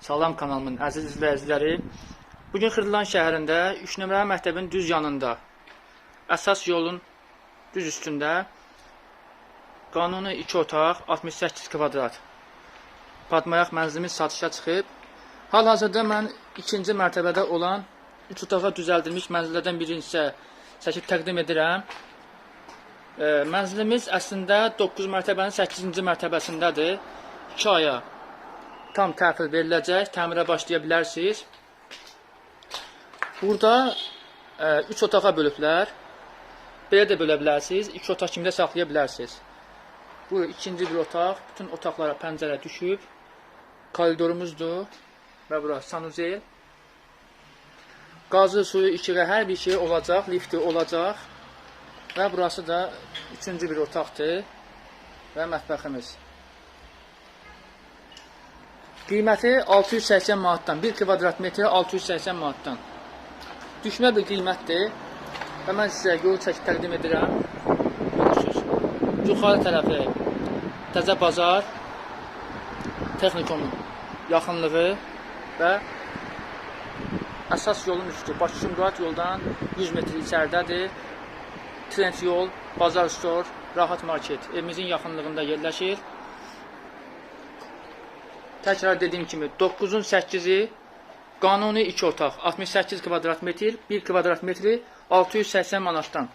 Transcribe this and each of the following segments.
Salam kanalımın əziz izləyiciləri. Bu gün Xırdalan şəhərində 3 nömrəli məktəbin düz yanında, əsas yolun düz üstündə qanuni 2 otaq, 68 kvadrat padmayaq mənzilimiz satışa çıxıb. Hal-hazırda mən ikinci mərtəbədə olan 3 otağa düzəldilmiş mənzillərdən birini sizə çəkib təqdim edirəm. Mənzilimiz əslində 9 mərtəbənin 8-ci mərtəbəsindədir. 2 aya tam təhvil veriləcək, təmirə başlaya bilərsiniz. Burada 3 otağa bölüblər. Belə də bölə bilərsiniz. 2 otaq kimi də saxlaya bilərsiniz. Bu ikinci bir otaq. Bütün otaqlara pəncərə düşüb. Koridorumuzdur. Və bura sanuzel. Qazı, suyu, işığı, hər bir şey olacaq. Lifti olacaq. Və burası da üçüncü bir otaqdır. Və mətbəximiz. Qiyməti 680 manatdan, 1 kvadrat metri 680 manatdan. Düşmə bir qiymətdir. Və mən sizə yol çəkib təqdim edirəm. Görürsünüz. Yuxarı tərəfi təzə bazar, texnikomun yaxınlığı və əsas yolun üstü Bakı-Sumqayıt yoldan 100 metr içəridədir. Trend yol, bazar stor, rahat market evimizin yaxınlığında yerləşir. Təkrar dediyim kimi 9-un 8-i qanuni 2 otaq 68 kvadrat metr, 1 kvadrat metri 680 manatdan.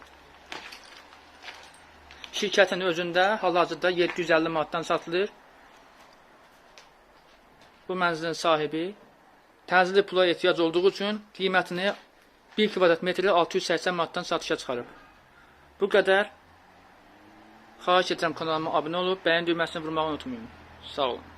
Şirkətin özündə hal-hazırda 750 manatdan satılır. Bu mənzilin sahibi təcili pula ehtiyac olduğu üçün qiymətini 1 kvadrat metri 680 manatdan satışa çıxarıb. Bu qədər. Xahiş edirəm kanalıma abunə olub, bəyən düyməsini vurmağı unutmayın. Sağ olun.